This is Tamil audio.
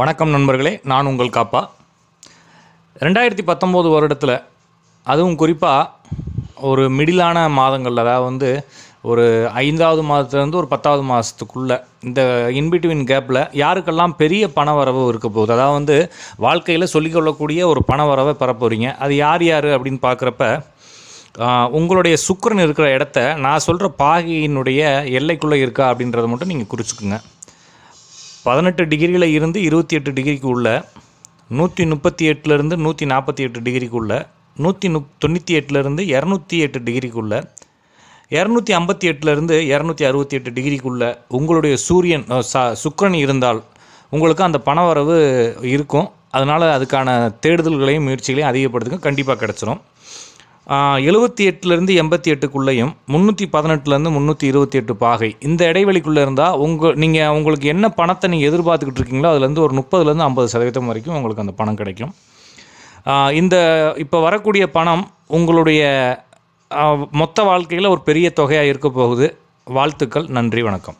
வணக்கம் நண்பர்களே நான் உங்கள் காப்பா. ரெண்டாயிரத்தி பத்தொம்போது வருடத்தில் அதுவும் குறிப்பாக ஒரு மிடிலான மாதங்கள் அதாவது வந்து ஒரு ஐந்தாவது மாதத்துலேருந்து ஒரு பத்தாவது மாதத்துக்குள்ளே இந்த இன்பிட்வீன் கேப்பில் யாருக்கெல்லாம் பெரிய பண வரவு இருக்க போகுது? அதாவது வந்து வாழ்க்கையில் சொல்லிக்கொள்ளக்கூடிய ஒரு பண வரவை பெற போகிறீங்க அது யார் யார் அப்படின்னு பார்க்குறப்ப உங்களுடைய சுக்கரன் இருக்கிற இடத்த நான் சொல்கிற பாகையினுடைய எல்லைக்குள்ளே இருக்கா அப்படின்றத மட்டும் நீங்கள் குறிச்சுக்குங்க. பதினெட்டு டிகிரியில் இருந்து இருபத்தி எட்டு டிகிரிக்கு உள்ள நூற்றி முப்பத்தி எட்டுலேருந்து நூற்றி நாற்பத்தி எட்டு டிகிரிக்குள்ள நூற்றி நுப் தொண்ணூற்றி எட்டுலேருந்து இரநூத்தி எட்டு டிகிரிக்குள்ள இரநூத்தி ஐம்பத்தி எட்டுலேருந்து இரநூத்தி அறுபத்தி எட்டு டிகிரிக்குள்ள உங்களுடைய சூரியன் ச சுக்கிரன் இருந்தால் உங்களுக்கு அந்த பணவரவு இருக்கும். அதனால் அதுக்கான தேடுதல்களையும் முயற்சிகளையும் அதிகப்படுத்துங்க. கண்டிப்பாக கிடச்சிரும். எழுபத்தி எட்டுலேருந்து எண்பத்தி எட்டுக்குள்ளேயும் முந்நூற்றி பதினெட்டுலேருந்து முந்நூற்றி இருபத்தி எட்டு பாகை. இந்த இடைவெளிக்குள்ளே இருந்தால் உங்கள் நீங்கள் உங்களுக்கு என்ன பணத்தை நீங்கள் எதிர்பார்த்துக்கிட்டு இருக்கீங்களோ அதுலேருந்து ஒரு முப்பதுலேருந்து ஐம்பது சதவீதம் வரைக்கும் உங்களுக்கு அந்த பணம் கிடைக்கும். இந்த இப்போ வரக்கூடிய பணம் உங்களுடைய மொத்த வாழ்க்கையில் ஒரு பெரிய தொகையாக இருக்க போகுது. வாழ்த்துக்கள் நன்றி வணக்கம்.